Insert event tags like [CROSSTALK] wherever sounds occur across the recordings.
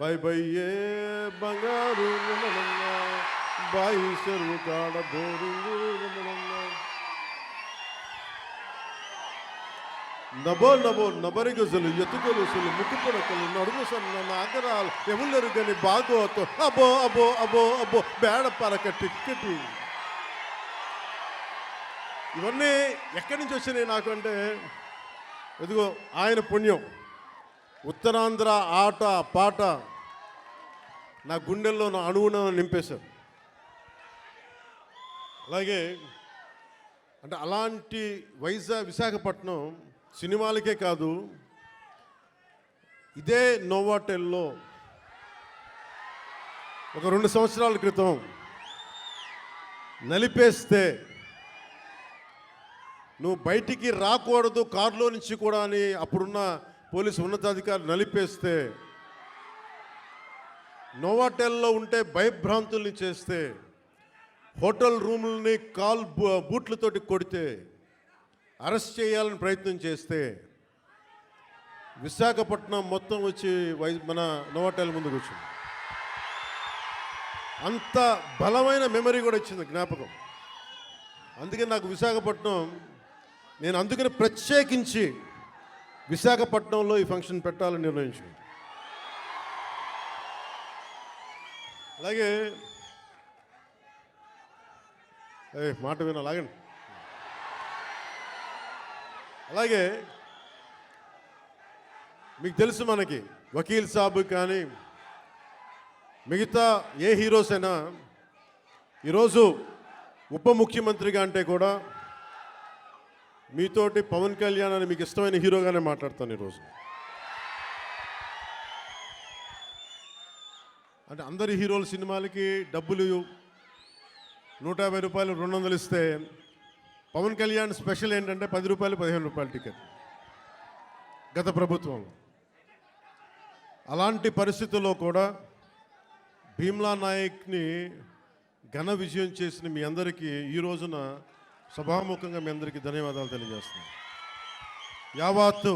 By బయ్యే బంగారు నమనన్న, బాయి చెరువు కాడ బోరింగు నమనన్న. నభో నభో నబరిగజలు ఎత్తుగొలుసులు ముక్కుపొడకలు నడుము సన్న నాగరాలు ఎవరు గని బాగోతో అబో అబో అబో అబో బేడ పరక టిక్కెటి. ఇవన్నీ ఎక్కడి నుంచి వచ్చినాయి నాకు అంటే ఎదుగో ఆయన పుణ్యం. ఉత్తరాంధ్ర ఆట పాట నా గుండెల్లో నా అణువున నింపేశారు. అలాగే అంటే అలాంటి వైజాగ్ విశాఖపట్నం సినిమాలకే కాదు ఇదే నోవాటెల్లో ఒక రెండు సంవత్సరాల క్రితం నలిపేస్తే నువ్వు బయటికి రాకూడదు కారులో నుంచి కూడా అని అప్పుడున్న పోలీసు ఉన్నతాధికారులు నలిపేస్తే నోవాటెల్లో ఉంటే భయభ్రాంతుల్ని చేస్తే హోటల్ రూముల్ని కాల్ బూ- బూట్లతోటి కొడితే అరెస్ట్ చేయాలని ప్రయత్నం చేస్తే విశాఖపట్నం మొత్తం వచ్చి వై మన నోవాటెల్ ముందు కూర్చుంది. అంత బలమైన మెమరీ కూడా ఇచ్చింది జ్ఞాపకం. అందుకే నాకు విశాఖపట్నం నేను అందుకని ప్రత్యేకించి విశాఖపట్నంలో ఈ ఫంక్షన్ పెట్టాలని నిర్ణయించుకుంది. అలాగే మాట విన లాగండి అలాగే మీకు తెలుసు మనకి వకీల్ సాబ్ కానీ మిగతా ఏ హీరోస్ అయినా ఈరోజు ఉప ముఖ్యమంత్రిగా అంటే కూడా మీతోటి పవన్ కళ్యాణ్ అని మీకు ఇష్టమైన హీరోగానే మాట్లాడతాను ఈరోజు. అంటే అందరి హీరోల సినిమాలకి డబ్బులు నూట యాభై రూపాయలు రెండు వందలు ఇస్తే పవన్ కళ్యాణ్ స్పెషల్ ఏంటంటే పది రూపాయలు పదిహేను రూపాయల టికెట్. గత ప్రభుత్వం. అలాంటి పరిస్థితుల్లో కూడా భీమ్లా నాయక్ని ఘన విజయం చేసిన మీ అందరికీ ఈ రోజున సభాముఖంగా మీ అందరికీ ధన్యవాదాలు తెలియజేస్తున్నాను. యావత్తు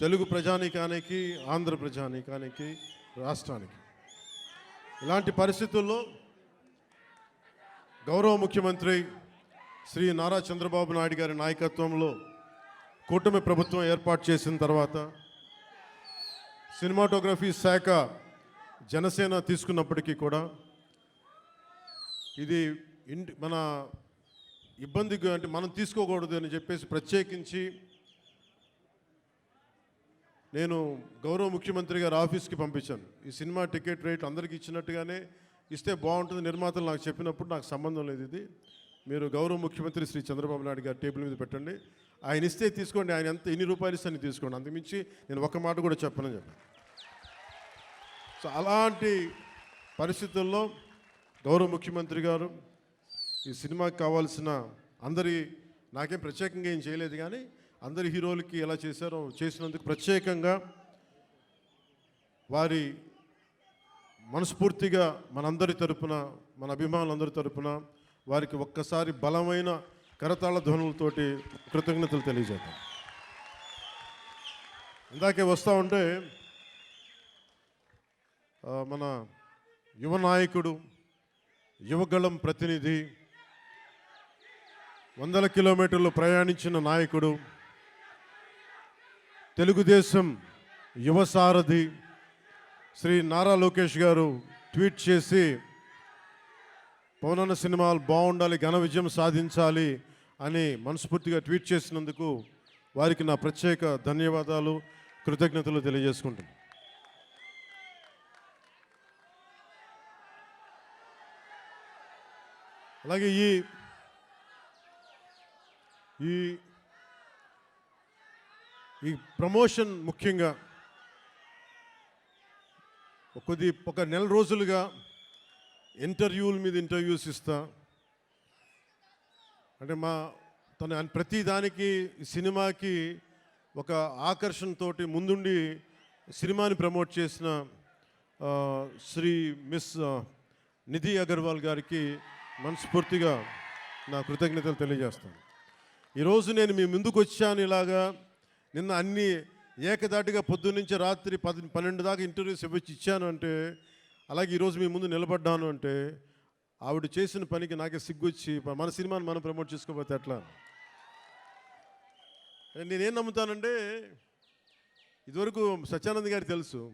తెలుగు ప్రజానీకానికి ఆంధ్ర ప్రజానీకానికి రాష్ట్రానికి ఇలాంటి పరిస్థితుల్లో గౌరవ ముఖ్యమంత్రి శ్రీ నారా చంద్రబాబు నాయుడు గారి నాయకత్వంలో కూటమి ప్రభుత్వం ఏర్పాటు చేసిన తర్వాత సినిమాటోగ్రఫీ శాఖ జనసేన తీసుకున్నప్పటికీ కూడా ఇది ఇంటి మన ఇబ్బందిగా అంటే మనం తీసుకోకూడదు అని చెప్పేసి ప్రత్యేకించి నేను గౌరవ ముఖ్యమంత్రి గారి ఆఫీస్కి పంపించాను. ఈ సినిమా టికెట్ రేట్ అందరికీ ఇచ్చినట్టుగానే ఇస్తే బాగుంటుంది నిర్మాతలు నాకు చెప్పినప్పుడు నాకు సంబంధం లేదు ఇది. మీరు గౌరవ ముఖ్యమంత్రి శ్రీ చంద్రబాబు నాయుడు గారి టేబుల్ మీద పెట్టండి. ఆయన ఇస్తే తీసుకోండి ఆయన ఎంత ఎన్ని రూపాయలు ఇస్తే అని తీసుకోండి. అందుమించి నేను ఒక మాట కూడా చెప్పనని చెప్పాను. సో అలాంటి పరిస్థితుల్లో గౌరవ ముఖ్యమంత్రి గారు ఈ సినిమాకి కావాల్సిన అందరి నాకేం ప్రత్యేకంగా ఏం చేయలేదు కానీ అందరి హీరోలకి ఎలా చేశారో చేసినందుకు ప్రత్యేకంగా వారి మనస్ఫూర్తిగా మనందరి తరపున మన అభిమానులందరి తరపున వారికి ఒక్కసారి బలమైన కరతాళ ధ్వనులతోటి కృతజ్ఞతలు తెలియజేద్దాం. ఇందాకే వస్తూ ఉంటే మన యువ నాయకుడు యువగళం ప్రతినిధి వందల కిలోమీటర్లు ప్రయాణించిన నాయకుడు తెలుగుదేశం యువ సారథి శ్రీ నారా లోకేష్ గారు ట్వీట్ చేసి పౌనన్న సినిమాలు బాగుండాలి ఘన విజయం సాధించాలి అని మనస్ఫూర్తిగా ట్వీట్ చేసినందుకు వారికి నా ప్రత్యేక ధన్యవాదాలు కృతజ్ఞతలు తెలియజేసుకుంటున్నాను. అలాగే ఈ ఈ ఈ ప్రమోషన్ ముఖ్యంగా కొద్ది ఒక నెల రోజులుగా ఇంటర్వ్యూల మీద ఇంటర్వ్యూస్ ఇస్తా. అంటే మా తన ప్రతిదానికి ప్రతి దానికి సినిమాకి ఒక ఆకర్షణతో ముందుండి సినిమాని ప్రమోట్ చేసిన శ్రీ మిస్ నిధి అగర్వాల్ గారికి మనస్ఫూర్తిగా నా కృతజ్ఞతలు తెలియజేస్తాను. ఈరోజు నేను మీ ముందుకు వచ్చాను ఇలాగా. నిన్న అన్ని ఏకదాటిగా పొద్దున్న నుంచి రాత్రి పది పన్నెండు దాకా ఇంటర్వ్యూస్ ఇవ్వచ్చు ఇచ్చాను అంటే అలాగే ఈరోజు మీ ముందు నిలబడ్డాను అంటే ఆవిడ చేసిన పనికి నాకే సిగ్గొచ్చి మన సినిమాని మనం ప్రమోట్ చేసుకోకపోతే ఎట్లా? నేనేం నమ్ముతానంటే ఇదివరకు సత్యానంద్ గారికి తెలుసు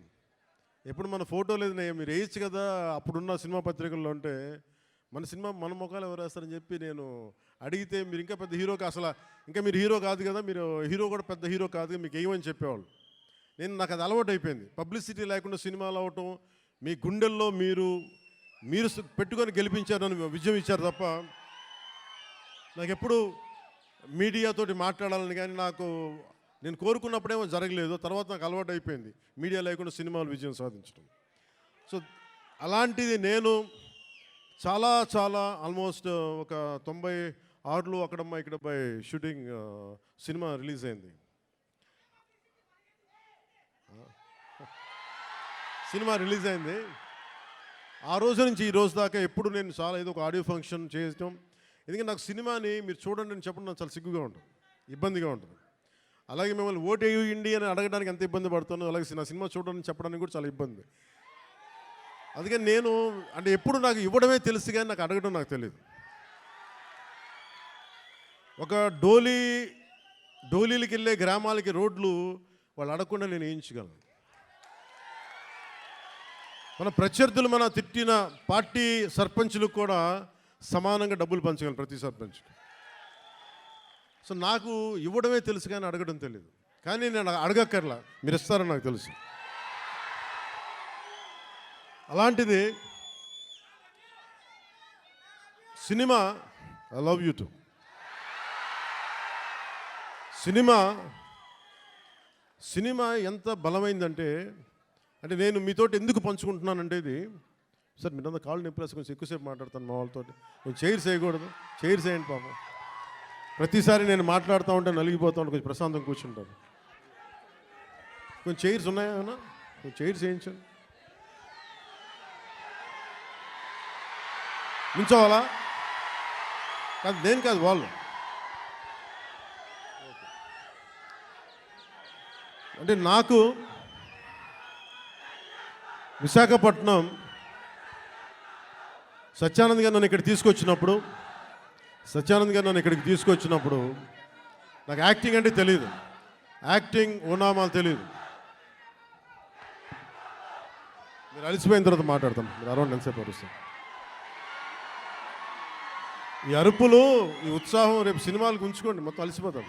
ఎప్పుడు మన ఫోటో లేదు మీరు వేయచ్చు కదా అప్పుడున్న సినిమా పత్రికల్లో ఉంటే మన సినిమా మన ముఖాలు ఎవరు వేస్తారని చెప్పి నేను అడిగితే మీరు ఇంకా పెద్ద హీరో అసలు ఇంకా మీరు హీరో కాదు కదా మీరు హీరో కూడా పెద్ద హీరో కాదు మీకు ఏమని చెప్పేవాళ్ళు? నేను నాకు అది అలవాటు అయిపోయింది. పబ్లిసిటీ లేకుండా సినిమాలు అవటం మీ గుండెల్లో మీరు మీరు పెట్టుకొని పెట్టుకొని నన్ను విజయం ఇచ్చారు తప్ప నాకు ఎప్పుడు మీడియాతోటి మాట్లాడాలని కానీ నాకు నేను కోరుకున్నప్పుడేమో జరగలేదు. తర్వాత నాకు అలవాటు అయిపోయింది. మీడియా లేకుండా సినిమాలు విజయం సాధించడం సో అలాంటిది నేను చాలా చాలా ఆల్మోస్ట్ uh, ఒక తొంభై ఆరులో అక్కడమ్మ ఇక్కడ బై షూటింగ్ uh, సినిమా రిలీజ్ అయింది. [LAUGHS] సినిమా రిలీజ్ అయింది. ఆ రోజు నుంచి ఈ రోజు దాకా ఎప్పుడు నేను చాలా ఏదో ఒక ఆడియో ఫంక్షన్ చేయటం. ఎందుకంటే నాకు సినిమాని మీరు చూడండి అని చెప్పడం నాకు చాలా సిగ్గుగా ఉంటుంది ఇబ్బందిగా ఉంటుంది. అలాగే మిమ్మల్ని ఓటేయండి అని అడగడానికి ఎంత ఇబ్బంది పడుతున్నాను అలాగే నా సినిమా చూడడానికి చెప్పడానికి కూడా చాలా ఇబ్బంది. అందుకని నేను అంటే ఎప్పుడు నాకు ఇవ్వడమే తెలుసు కానీ నాకు అడగడం నాకు తెలియదు ఒక డోలీ డోలీలకి వెళ్ళే గ్రామాలకి రోడ్లు వాళ్ళు అడగకుండా నేను వేయించగలను. మన ప్రత్యర్థులు మన తిట్టిన పార్టీ సర్పంచులకు కూడా సమానంగా డబ్బులు పంచగలను ప్రతి సర్పంచ్కి. సో నాకు ఇవ్వడమే తెలుసు కానీ అడగడం తెలియదు కానీ నేను అడగక్కర్లా. మీరు ఇస్తారని నాకు తెలుసు. అలాంటిది cinema I love you too cinema cinema ఎంత బలమైందంటే అంటే నేను మీతోటి ఎందుకు పంచుకుంటున్నానంటే ఇది సార్ మీరంతా కాళ్ళు నొప్పి కొంచెం ఎక్కువసేపు మాట్లాడతాను మా వాళ్ళతో నేను చైర్స్ వేయకూడదు చైర్స్ వేయండి పాపం. ప్రతిసారి నేను మాట్లాడుతూ ఉంటే నలిగిపోతూ ఉంటే కొంచెం ప్రశాంతం కూర్చుంటాను. కొంచెం చైర్స్ ఉన్నాయా కొంచెం చైర్స్ వేయించండి. నించోవాలా కాదు నేను కాదు వాళ్ళు. అంటే నాకు విశాఖపట్నం సత్యానంద్ గారు నన్ను ఇక్కడ తీసుకొచ్చినప్పుడు సత్యానంద్ గారు నన్ను ఇక్కడికి తీసుకొచ్చినప్పుడు నాకు యాక్టింగ్ అంటే తెలియదు యాక్టింగ్ ఓనామాలు తెలియదు మీరు అలసిపోయిన తర్వాత మాట్లాడతాం. మీరు అరౌండ్ ఎంతసేపు అరుస్తాం ఈ అరుపులు ఈ ఉత్సాహం రేపు సినిమాలకు ఉంచుకోండి. మొత్తం అలసిపోతాం.